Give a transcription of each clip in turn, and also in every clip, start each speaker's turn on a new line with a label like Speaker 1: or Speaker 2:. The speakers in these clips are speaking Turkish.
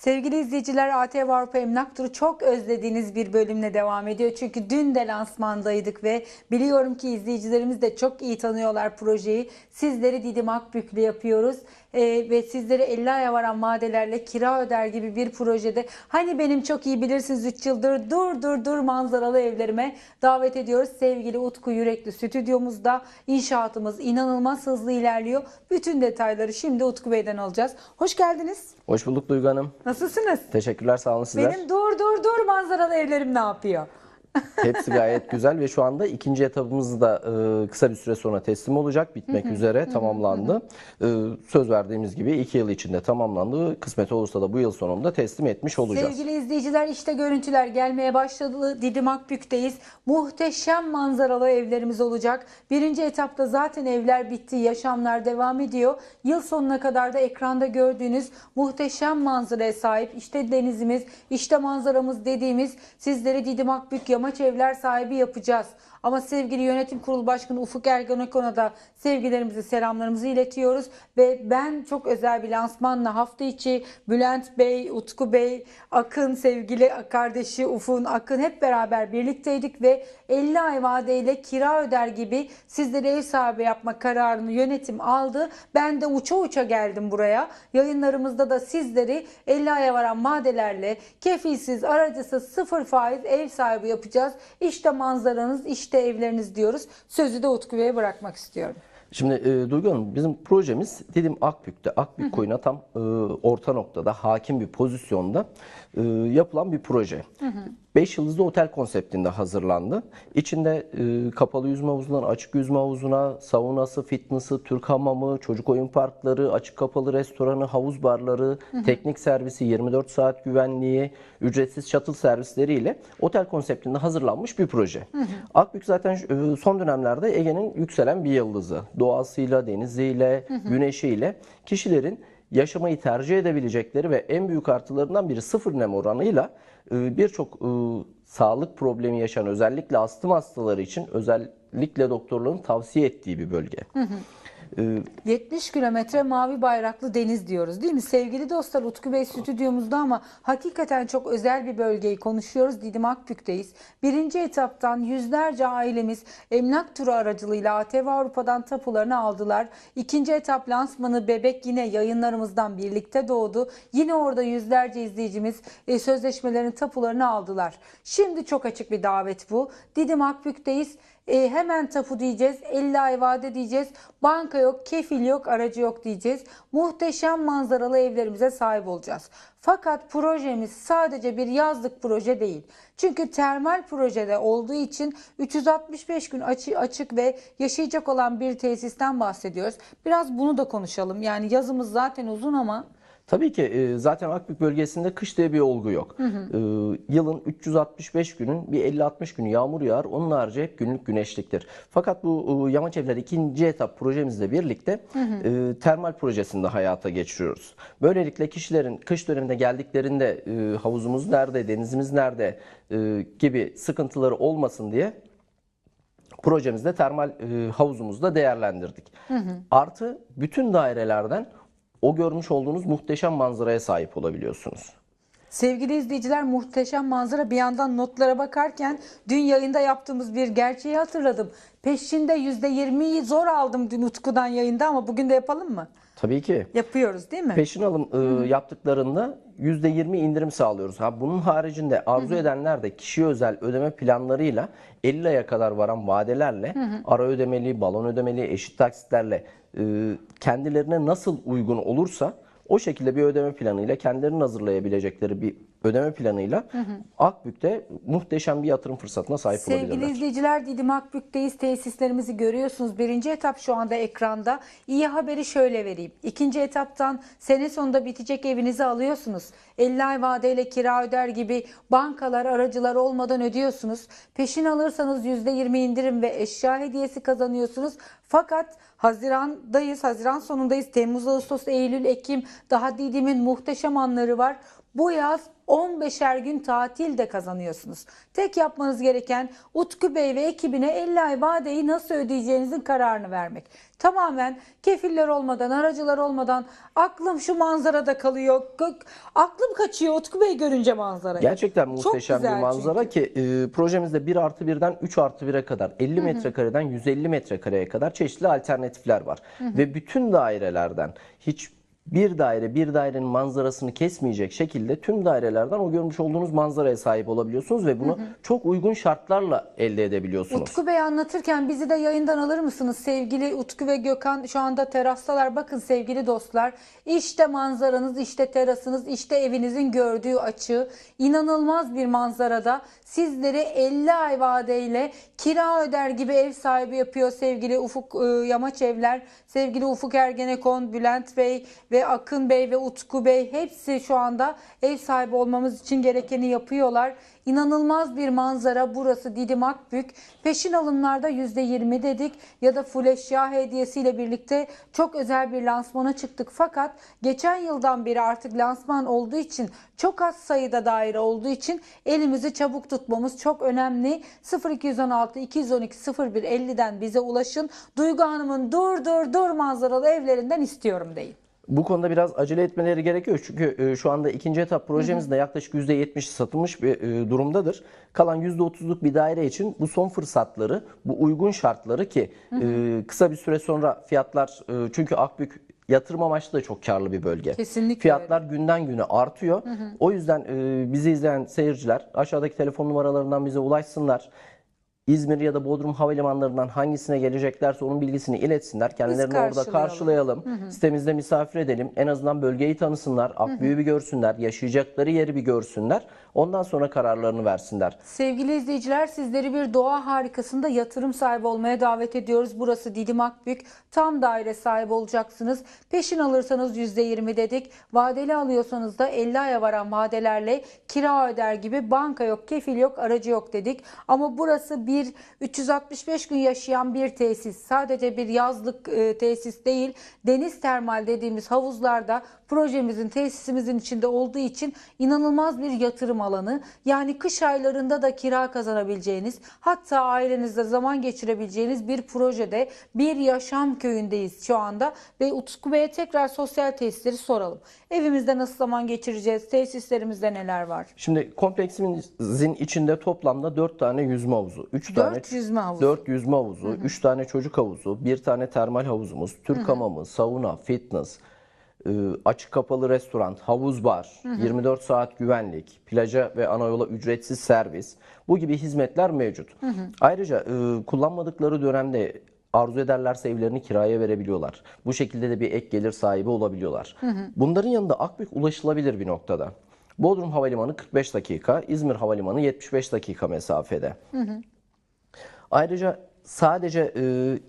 Speaker 1: Sevgili izleyiciler ATV Avrupa Emlak Turu çok özlediğiniz bir bölümle devam ediyor. Çünkü dün de lansmandaydık ve biliyorum ki izleyicilerimiz de çok iyi tanıyorlar projeyi. Sizleri Didim Akbük'le yapıyoruz. Ee, ve sizleri 50 aya varan madelerle kira öder gibi bir projede hani benim çok iyi bilirsiniz 3 yıldır dur dur dur manzaralı evlerime davet ediyoruz. Sevgili Utku Yürekli stüdyomuzda inşaatımız inanılmaz hızlı ilerliyor. Bütün detayları şimdi Utku Bey'den alacağız. Hoş geldiniz.
Speaker 2: Hoş bulduk Duygu Hanım.
Speaker 1: Nasılsınız?
Speaker 2: Teşekkürler sağ olun sizler.
Speaker 1: Benim dur dur dur manzaralı evlerim ne yapıyor?
Speaker 2: Hepsi gayet güzel ve şu anda ikinci etabımız da e, kısa bir süre sonra teslim olacak. Bitmek üzere tamamlandı. E, söz verdiğimiz gibi iki yıl içinde tamamlandı. Kısmet olursa da bu yıl sonunda teslim etmiş olacağız.
Speaker 1: Sevgili izleyiciler işte görüntüler gelmeye başladı. Didim Akbük'teyiz. Muhteşem manzaralı evlerimiz olacak. Birinci etapta zaten evler bitti. Yaşamlar devam ediyor. Yıl sonuna kadar da ekranda gördüğünüz muhteşem manzaraya sahip. İşte denizimiz, işte manzaramız dediğimiz sizleri Didim Akbük Yamaç Evler sahibi yapacağız. Ama sevgili yönetim kurulu başkanı Ufuk Ergenekon'a da sevgilerimizi, selamlarımızı iletiyoruz. Ve ben çok özel bir lansmanla hafta içi Bülent Bey, Utku Bey, Akın sevgili kardeşi Ufuk'un Akın hep beraber birlikteydik ve 50 ay vadeyle kira öder gibi sizlere ev sahibi yapma kararını yönetim aldı. Ben de uça uça geldim buraya. Yayınlarımızda da sizleri 50 aya varan madelerle kefilsiz, aracısız, sıfır faiz ev sahibi yapacağız. İşte manzaranız, işte evleriniz diyoruz. Sözü de Utku Bey'e bırakmak istiyorum.
Speaker 2: Şimdi e, Duygu Hanım bizim projemiz Didim Akbük'te. Akbük koyuna tam e, orta noktada hakim bir pozisyonda e, yapılan bir proje. 5 yıldızlı otel konseptinde hazırlandı. İçinde e, kapalı yüzme havuzundan açık yüzme havuzuna, saunası, fitness'ı, Türk hamamı, çocuk oyun parkları, açık kapalı restoranı, havuz barları, teknik servisi, 24 saat güvenliği, ücretsiz shuttle servisleriyle otel konseptinde hazırlanmış bir proje. Akbük zaten e, son dönemlerde Ege'nin yükselen bir yıldızı. Doğasıyla, deniziyle, güneşiyle kişilerin yaşamayı tercih edebilecekleri ve en büyük artılarından biri sıfır nem oranıyla birçok e, sağlık problemi yaşayan özellikle astım hastaları için özellikle doktorların tavsiye ettiği bir bölge. E,
Speaker 1: 70 kilometre mavi bayraklı deniz diyoruz değil mi? Sevgili dostlar Utku Bey stüdyomuzda ama hakikaten çok özel bir bölgeyi konuşuyoruz. Didim Akbük'teyiz. Birinci etaptan yüzlerce ailemiz emlak turu aracılığıyla ATV Avrupa'dan tapularını aldılar. İkinci etap lansmanı Bebek yine yayınlarımızdan birlikte doğdu. Yine orada yüzlerce izleyicimiz e, sözleşmelerin tapularını aldılar. Şimdi çok açık bir davet bu. Didim Akbük'teyiz. E, hemen tapu diyeceğiz, 50 ay vade diyeceğiz, banka yok, kefil yok, aracı yok diyeceğiz. Muhteşem manzaralı evlerimize sahip olacağız. Fakat projemiz sadece bir yazlık proje değil. Çünkü termal projede olduğu için 365 gün açı, açık ve yaşayacak olan bir tesisten bahsediyoruz. Biraz bunu da konuşalım. Yani yazımız zaten uzun ama
Speaker 2: Tabii ki zaten Akbük bölgesinde kış diye bir olgu yok. E, Yılın 365 günün bir 50-60 günü yağmur yağar. Onun harici hep günlük güneşliktir. Fakat bu Yamaç Evler ikinci etap projemizle birlikte e, termal projesini de hayata geçiriyoruz. Böylelikle kişilerin kış döneminde geldiklerinde havuzumuz nerede, denizimiz nerede gibi sıkıntıları olmasın diye projemizde termal e, havuzumuzu da değerlendirdik. Artı bütün dairelerden o görmüş olduğunuz muhteşem manzaraya sahip olabiliyorsunuz.
Speaker 1: Sevgili izleyiciler muhteşem manzara bir yandan notlara bakarken dün yayında yaptığımız bir gerçeği hatırladım. Peşinde %20'yi zor aldım dün Utku'dan yayında ama bugün de yapalım mı?
Speaker 2: Tabii ki.
Speaker 1: Yapıyoruz değil mi?
Speaker 2: Peşin alım e, yaptıklarında %20 indirim sağlıyoruz. Ha bunun haricinde arzu edenler de kişi özel ödeme planlarıyla 50 aya kadar varan vadelerle ara ödemeli, balon ödemeli, eşit taksitlerle e, kendilerine nasıl uygun olursa o şekilde bir ödeme planıyla kendilerinin hazırlayabilecekleri bir ödeme planıyla Akbük'te muhteşem bir yatırım fırsatına sahip
Speaker 1: Sevgili
Speaker 2: olabilirler.
Speaker 1: izleyiciler Didim Akbük'teyiz. Tesislerimizi görüyorsunuz. Birinci etap şu anda ekranda. İyi haberi şöyle vereyim. İkinci etaptan sene sonunda bitecek evinizi alıyorsunuz. 50 ay vadeyle kira öder gibi bankalar, aracılar olmadan ödüyorsunuz. Peşin alırsanız %20 indirim ve eşya hediyesi kazanıyorsunuz. Fakat Hazirandayız, Haziran sonundayız. Temmuz, Ağustos, Eylül, Ekim daha Didim'in muhteşem anları var. Bu yaz 15'er gün tatil de kazanıyorsunuz. Tek yapmanız gereken Utku Bey ve ekibine 50 ay vadeyi nasıl ödeyeceğinizin kararını vermek. Tamamen kefiller olmadan, aracılar olmadan aklım şu manzarada kalıyor. Aklım kaçıyor Utku Bey görünce manzarayı.
Speaker 2: Gerçekten muhteşem bir manzara
Speaker 1: çünkü.
Speaker 2: ki e, projemizde 1 artı 1'den 3 artı 1'e kadar 50 metrekareden 150 metrekareye kadar çeşitli alternatifler var. Ve bütün dairelerden hiç bir daire bir dairenin manzarasını kesmeyecek şekilde tüm dairelerden o görmüş olduğunuz manzaraya sahip olabiliyorsunuz ve bunu çok uygun şartlarla elde edebiliyorsunuz.
Speaker 1: Utku Bey anlatırken bizi de yayından alır mısınız? Sevgili Utku ve Gökhan şu anda terastalar. Bakın sevgili dostlar. İşte manzaranız, işte terasınız, işte evinizin gördüğü açı. İnanılmaz bir manzarada sizleri 50 ay vadeyle kira öder gibi ev sahibi yapıyor sevgili Ufuk e, Yamaç Evler. Sevgili Ufuk Ergenekon, Bülent Bey ve Akın Bey ve Utku Bey hepsi şu anda ev sahibi olmamız için gerekeni yapıyorlar. İnanılmaz bir manzara burası Didim Akbük. Peşin alımlarda %20 dedik ya da full eşya hediyesiyle birlikte çok özel bir lansmana çıktık. Fakat geçen yıldan beri artık lansman olduğu için çok az sayıda daire olduğu için elimizi çabuk tutmamız çok önemli. 0216 212 01 50'den bize ulaşın. Duygu Hanım'ın dur dur dur manzaralı evlerinden istiyorum deyin.
Speaker 2: Bu konuda biraz acele etmeleri gerekiyor çünkü e, şu anda ikinci etap projemizde yaklaşık %70 satılmış bir e, durumdadır. Kalan %30'luk bir daire için bu son fırsatları, bu uygun şartları ki e, kısa bir süre sonra fiyatlar çünkü Akbük yatırım amaçlı da çok karlı bir bölge.
Speaker 1: Kesinlikle
Speaker 2: Fiyatlar günden güne artıyor. O yüzden bizi izleyen seyirciler aşağıdaki telefon numaralarından bize ulaşsınlar. İzmir ya da Bodrum havalimanlarından hangisine geleceklerse onun bilgisini iletsinler. Kendilerini orada
Speaker 1: karşılayalım.
Speaker 2: karşılayalım. Sitemizde misafir edelim. En azından bölgeyi tanısınlar. Akbüyü bir görsünler. Yaşayacakları yeri bir görsünler. Ondan sonra kararlarını versinler.
Speaker 1: Sevgili izleyiciler sizleri bir doğa harikasında yatırım sahibi olmaya davet ediyoruz. Burası Didim Akbük. Tam daire sahibi olacaksınız. Peşin alırsanız %20 dedik. Vadeli alıyorsanız da 50 aya varan vadelerle kira öder gibi banka yok, kefil yok, aracı yok dedik. Ama burası bir 365 gün yaşayan bir tesis. Sadece bir yazlık e, tesis değil. Deniz termal dediğimiz havuzlarda projemizin, tesisimizin içinde olduğu için inanılmaz bir yatırım alanı. Yani kış aylarında da kira kazanabileceğiniz, hatta ailenizle zaman geçirebileceğiniz bir projede bir yaşam köyündeyiz şu anda. Ve Utku Bey'e tekrar sosyal tesisleri soralım. Evimizde nasıl zaman geçireceğiz? Tesislerimizde neler var?
Speaker 2: Şimdi kompleksimizin içinde toplamda 4 tane yüzme havuzu, 3
Speaker 1: Dört
Speaker 2: tane
Speaker 1: yüzme havuzu.
Speaker 2: 4 yüzme havuzu, 3 tane çocuk havuzu, 1 tane termal havuzumuz, Türk hamamı, sauna, fitness, açık kapalı restoran, havuz bar, 24 saat güvenlik, plaja ve ana yola ücretsiz servis. Bu gibi hizmetler mevcut. Ayrıca e, kullanmadıkları dönemde arzu ederlerse evlerini kiraya verebiliyorlar. Bu şekilde de bir ek gelir sahibi olabiliyorlar. Bunların yanında Akbük ulaşılabilir bir noktada. Bodrum Havalimanı 45 dakika, İzmir Havalimanı 75 dakika mesafede. Ayrıca sadece e,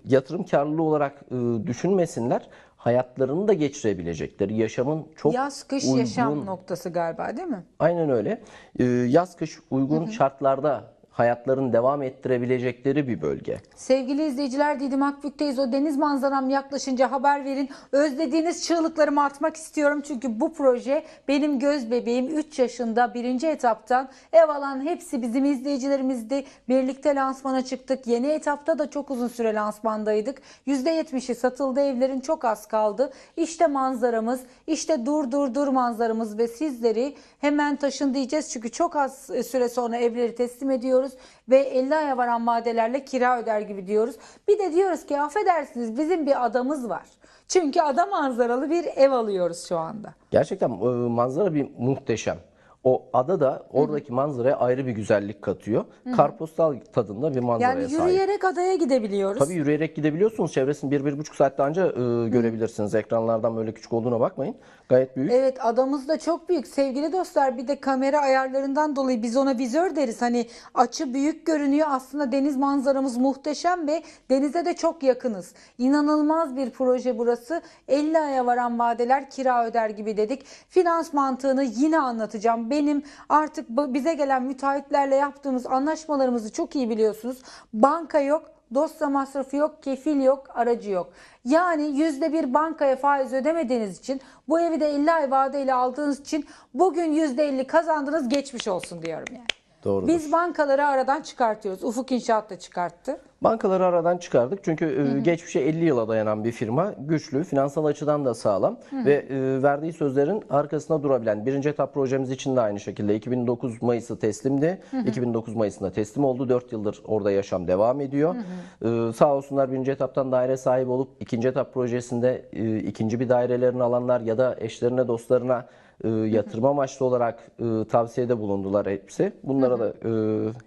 Speaker 2: yatırım karlılığı olarak e, düşünmesinler, hayatlarını da geçirebilecekleri, yaşamın çok
Speaker 1: Yaz kış
Speaker 2: uygun,
Speaker 1: yaşam noktası galiba değil mi?
Speaker 2: Aynen öyle. E, yaz kış uygun şartlarda hayatlarını devam ettirebilecekleri bir bölge.
Speaker 1: Sevgili izleyiciler Didim Akbük'teyiz. O deniz manzaram yaklaşınca haber verin. Özlediğiniz çığlıklarımı atmak istiyorum. Çünkü bu proje benim göz bebeğim 3 yaşında birinci etaptan ev alan hepsi bizim izleyicilerimizdi. Birlikte lansmana çıktık. Yeni etapta da çok uzun süre lansmandaydık. %70'i satıldı evlerin çok az kaldı. İşte manzaramız, işte dur dur dur manzaramız ve sizleri hemen taşın diyeceğiz. Çünkü çok az süre sonra evleri teslim ediyoruz ve 50 aya varan madelerle kira öder gibi diyoruz. Bir de diyoruz ki affedersiniz bizim bir adamız var. Çünkü ada manzaralı bir ev alıyoruz şu anda.
Speaker 2: Gerçekten e, manzara bir muhteşem. O ada da oradaki manzaraya ayrı bir güzellik katıyor. Karpostal tadında bir manzaraya
Speaker 1: Yani
Speaker 2: sahip.
Speaker 1: yürüyerek adaya gidebiliyoruz.
Speaker 2: Tabii yürüyerek gidebiliyorsunuz. Çevresini bir, bir buçuk saatte anca e, görebilirsiniz. Ekranlardan böyle küçük olduğuna bakmayın. Gayet büyük.
Speaker 1: Evet adamız da çok büyük. Sevgili dostlar bir de kamera ayarlarından dolayı biz ona vizör deriz. Hani açı büyük görünüyor. Aslında deniz manzaramız muhteşem ve denize de çok yakınız. İnanılmaz bir proje burası. 50 aya varan vadeler kira öder gibi dedik. Finans mantığını yine anlatacağım. Benim artık bize gelen müteahhitlerle yaptığımız anlaşmalarımızı çok iyi biliyorsunuz. Banka yok dosya masrafı yok, kefil yok, aracı yok. Yani yüzde bir bankaya faiz ödemediğiniz için bu evi de 50 ay vadeyle aldığınız için bugün yüzde 50 kazandınız geçmiş olsun diyorum yani.
Speaker 2: Doğrudur.
Speaker 1: Biz bankaları aradan çıkartıyoruz. Ufuk İnşaat da çıkarttı.
Speaker 2: Bankaları aradan çıkardık çünkü e, geçmişe 50 yıla dayanan bir firma, güçlü, finansal açıdan da sağlam ve e, verdiği sözlerin arkasında durabilen. Birinci etap projemiz için de aynı şekilde 2009 Mayıs'ı teslimdi. 2009 Mayıs'ında teslim oldu. 4 yıldır orada yaşam devam ediyor. E, sağ olsunlar birinci etaptan daire sahibi olup ikinci etap projesinde e, ikinci bir dairelerini alanlar ya da eşlerine, dostlarına e, yatırım amaçlı olarak e, tavsiyede bulundular hepsi. Bunlara da e,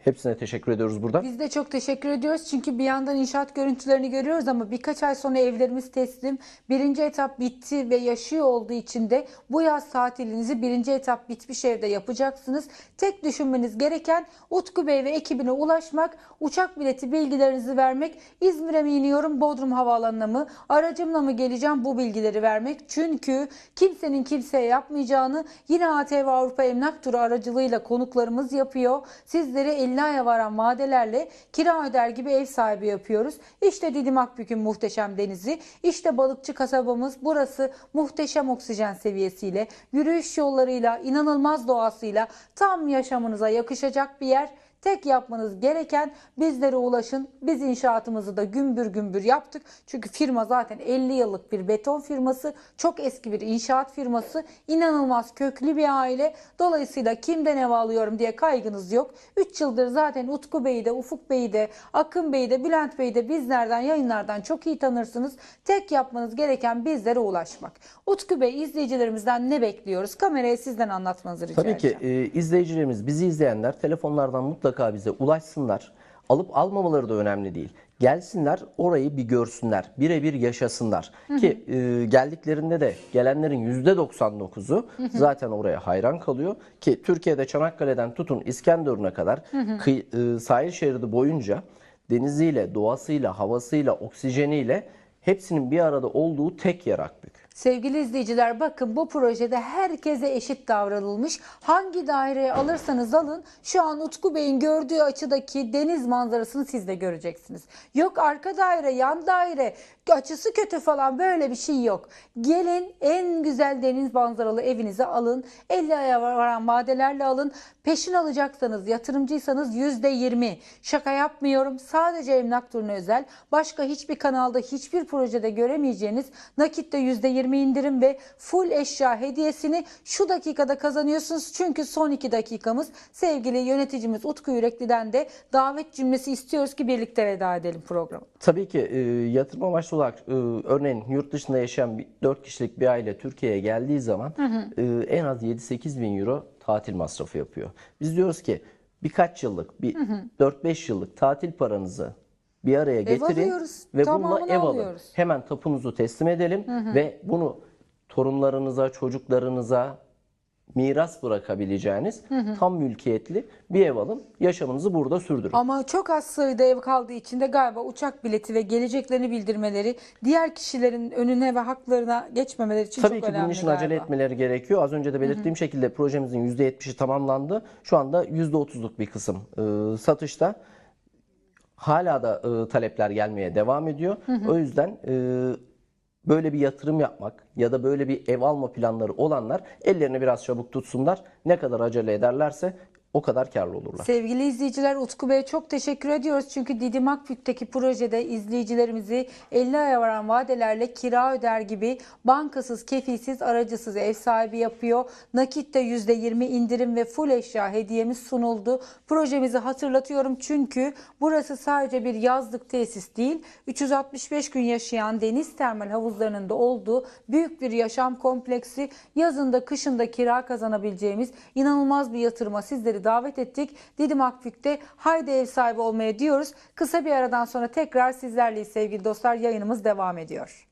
Speaker 2: hepsine teşekkür ediyoruz burada.
Speaker 1: Biz de çok teşekkür ediyoruz çünkü bir yandan inşaat görüntülerini görüyoruz ama birkaç ay sonra evlerimiz teslim. Birinci etap bitti ve yaşıyor olduğu için de bu yaz tatilinizi birinci etap bitmiş evde yapacaksınız. Tek düşünmeniz gereken Utku Bey ve ekibine ulaşmak, uçak bileti bilgilerinizi vermek, İzmir'e mi iniyorum Bodrum Havaalanı'na mı, aracımla mı geleceğim bu bilgileri vermek. Çünkü kimsenin kimseye yapmayacağını yine ATV Avrupa Emlak Turu aracılığıyla konuklarımız yapıyor. Sizleri 50 aya varan vadelerle kira öder gibi ev sahibi yapıyoruz. İşte Didim Akbük'ün muhteşem denizi, işte balıkçı kasabamız burası muhteşem oksijen seviyesiyle, yürüyüş yollarıyla, inanılmaz doğasıyla tam yaşamınıza yakışacak bir yer. Tek yapmanız gereken bizlere ulaşın. Biz inşaatımızı da gümbür gümbür yaptık. Çünkü firma zaten 50 yıllık bir beton firması. Çok eski bir inşaat firması. İnanılmaz köklü bir aile. Dolayısıyla kimden ev alıyorum diye kaygınız yok. 3 yıldır zaten Utku Bey'i de, Ufuk Bey'i de, Akın Bey'i de, Bülent Bey'i de bizlerden, yayınlardan çok iyi tanırsınız. Tek yapmanız gereken bizlere ulaşmak. Utku Bey izleyicilerimizden ne bekliyoruz? Kameraya sizden anlatmanızı rica
Speaker 2: Tabii ki
Speaker 1: edeceğim.
Speaker 2: e, izleyicilerimiz, bizi izleyenler telefonlardan mutlaka bize ulaşsınlar. Alıp almamaları da önemli değil. Gelsinler orayı bir görsünler, birebir yaşasınlar. Ki e, geldiklerinde de gelenlerin %99'u zaten oraya hayran kalıyor. Ki Türkiye'de Çanakkale'den tutun İskenderun'a kadar kıy- e, sahil şeridi boyunca deniziyle, doğasıyla, havasıyla, oksijeniyle hepsinin bir arada olduğu tek yer Akbük.
Speaker 1: Sevgili izleyiciler bakın bu projede herkese eşit davranılmış. Hangi daireye alırsanız alın şu an Utku Bey'in gördüğü açıdaki deniz manzarasını siz de göreceksiniz. Yok arka daire, yan daire, açısı kötü falan böyle bir şey yok. Gelin en güzel deniz manzaralı evinize alın. 50 aya varan vadelerle alın. Peşin alacaksanız yatırımcıysanız %20. Şaka yapmıyorum. Sadece emlak turuna özel. Başka hiçbir kanalda hiçbir projede göremeyeceğiniz nakitte %20 indirim ve full eşya hediyesini şu dakikada kazanıyorsunuz. Çünkü son 2 dakikamız sevgili yöneticimiz Utku Yürekli'den de davet cümlesi istiyoruz ki birlikte veda edelim programı.
Speaker 2: Tabii ki e, yatırım amaçlı olarak e, örneğin yurt dışında yaşayan bir, 4 kişilik bir aile Türkiye'ye geldiği zaman e, en az 7-8 bin euro tatil masrafı yapıyor. Biz diyoruz ki birkaç yıllık, bir 4-5 yıllık tatil paranızı bir araya getirin
Speaker 1: alıyoruz,
Speaker 2: ve bununla ev alın.
Speaker 1: alıyoruz.
Speaker 2: Hemen tapunuzu teslim edelim ve bunu torunlarınıza, çocuklarınıza miras bırakabileceğiniz tam mülkiyetli bir ev alın. Yaşamınızı burada sürdürün.
Speaker 1: Ama çok az sayıda ev kaldığı için de galiba uçak bileti ve geleceklerini bildirmeleri diğer kişilerin önüne ve haklarına geçmemeleri için
Speaker 2: Tabii
Speaker 1: çok
Speaker 2: ki
Speaker 1: önemli
Speaker 2: bunun için
Speaker 1: galiba.
Speaker 2: acele etmeleri gerekiyor. Az önce de belirttiğim şekilde projemizin %70'i tamamlandı. Şu anda %30'luk bir kısım e, satışta. Hala da e, talepler gelmeye devam ediyor. O yüzden e, böyle bir yatırım yapmak ya da böyle bir ev alma planları olanlar ellerini biraz çabuk tutsunlar. Ne kadar acele ederlerse o kadar karlı olurlar.
Speaker 1: Sevgili izleyiciler Utku Bey'e çok teşekkür ediyoruz. Çünkü Didim Akbük'teki projede izleyicilerimizi 50 aya varan vadelerle kira öder gibi bankasız, kefilsiz, aracısız ev sahibi yapıyor. Nakitte %20 indirim ve full eşya hediyemiz sunuldu. Projemizi hatırlatıyorum çünkü burası sadece bir yazlık tesis değil. 365 gün yaşayan deniz termal havuzlarının da olduğu büyük bir yaşam kompleksi. Yazında, kışında kira kazanabileceğimiz inanılmaz bir yatırıma sizleri davet ettik. Didim Akbük'te haydi ev sahibi olmaya diyoruz. Kısa bir aradan sonra tekrar sizlerleyiz sevgili dostlar. Yayınımız devam ediyor.